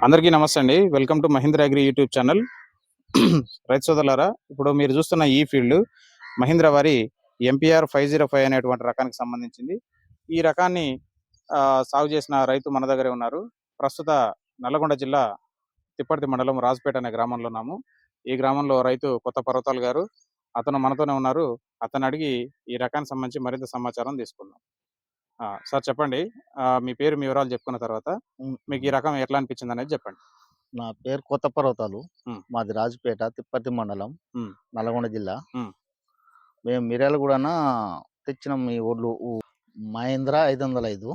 అందరికీ నమస్తే అండి. Welcome to Mahindra agri YouTube channel రైతు సోదరులారా ఇప్పుడు మీరు చూస్తున్న ఈ ఫీల్డ్ మహీంద్ర వారి ఎంపీఆర్ ఫైవ్ జీరో ఫైవ్ అనేటువంటి రకానికి సంబంధించింది. ఈ రకాన్ని ఆ, సాగు చేసిన రైతు మన దగ్గరే ఉన్నారు. ప్రస్తుత నల్లగొండ జిల్లా తిప్పర్తి మండలం రాజపేట అనే గ్రామంలో ఉన్నాము. ఈ గ్రామంలో రైతు కొత్త పర్వతాలు గారు అతను మనతోనే ఉన్నారు. అతను అడిగి ఈ రకానికి సంబంధించి మరింత సమాచారం తీసుకుందాం. సార్ చెప్పండి మీ పేరు మీ వివరాలు చెప్పుకున్న తర్వాత. మీకు ఈ రకం ఎట్లా అనిపించింది అనేది చెప్పండి నా పేరు కొత్త పర్వతాలు. మాది రాజపేట తిప్పతి మండలం. నల్గొండ జిల్లా. మేము మిర్యాల కూడా తెచ్చినాం ఈ ఒడ్లు ఊ- మహేంద్ర ఐదు వందల ఐదు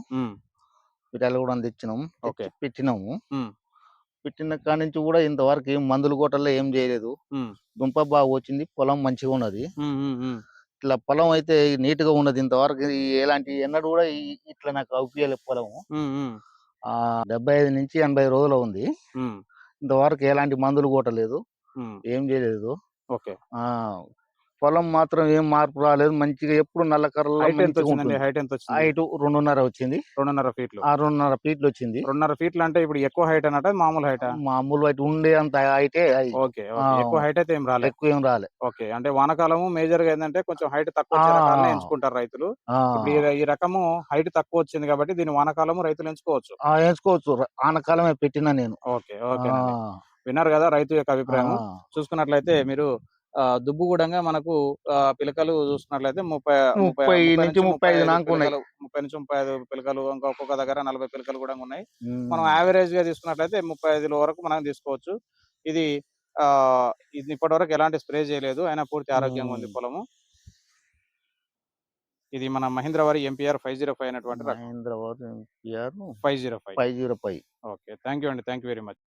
మిర్యాల కూడా తెచ్చినాం తెచ్చి ఓకే. పెట్టినాము. పెట్టిన కాడి నుంచి కూడా ఇంతవరకు ఏం మందులు కొట్టలే ఏం చేయలేదు దుంప బాగా వచ్చింది పొలం మంచిగా ఉన్నది. ఇట్లా పొలం అయితే నీట్గా ఉన్నది ఇంతవరకు. ఎలాంటి ఎన్నడూ కూడా ఇట్లా నాకు అవుపియలే పొలం. డెబ్బై ఐదు నుంచి ఎనభై రోజులు ఉంది. ఇంతవరకు ఎలాంటి మందులు కొట్టలేదు. ఏం చేయలేదు. ఓకే. ఆ పొలం మాత్రం ఏం మార్పు రాలేదు. మంచిగా ఎప్పుడు నల్ల కర్రలో హైట్ ఎంత వచ్చింది? హైట్ రెండున్నర వచ్చింది. రెండున్నర ఫీట్లు ఆ రెండున్నర ఫీట్లు వచ్చింది. రెండున్నర ఫీట్లు అంటే ఇప్పుడు ఎక్కువ హైట్ అన్నట మామూలు హైట్ మామూలు హైట్ ఉండే అంత హైటే. ఓకే. ఆ. ఎక్కువ హైట్ అయితే ఏం రాలేదు ఎక్కువ ఏం రాలే. ఓకే అంటే వానాకాలము మేజర్గా ఏంటంటే కొంచెం హైట్ తక్కువ వచ్చే ఆ. రకాలనే ఎంచుకుంటారు రైతులు. ఇప్పుడు ఈ- రకము హైట్ తక్కువ వచ్చింది కాబట్టి దీని వానాకాలము రైతులు ఎంచుకోవచ్చు. ర- ఆనకాలమే పెట్టినా నేను. ఓకే ఓకే విన్నారు కదా రైతు యొక్క అభిప్రాయం చూసుకున్నట్లయితే మీరు ఆ, దుబ్బు కూడంగా మనకు పిలకలు చూసుకున్నట్లయితే ముప్పై ముప్పై నుంచి ముప్పై ఐదు ముప్పై నుంచి ముప్పై ఐదు పిలకలు ఇంకా ఒక్కొక్క దగ్గర నలభై పిలకలు కూడా ఉన్నాయి. మనం యావరేజ్గా తీసుకున్నట్లయితే ముప్పై ఐదుల వరకు మనం తీసుకోవచ్చు. ఇది ఆ ఇది ఇప్పటి వరకు ఎలాంటి స్ప్రే చేయలేదు. అయినా పూర్తి ఆరోగ్యంగా ఉంది. పొలము. ఇది మన మహీంద్ర వారి ఎంపీఆర్ ఫైవ్ జీరో ఫైవ్ అనేటువంటి రకం. మహేంద్ర వారు NTR five zero five. Five zero five. Okay. Thank you అండి. Thank you very much.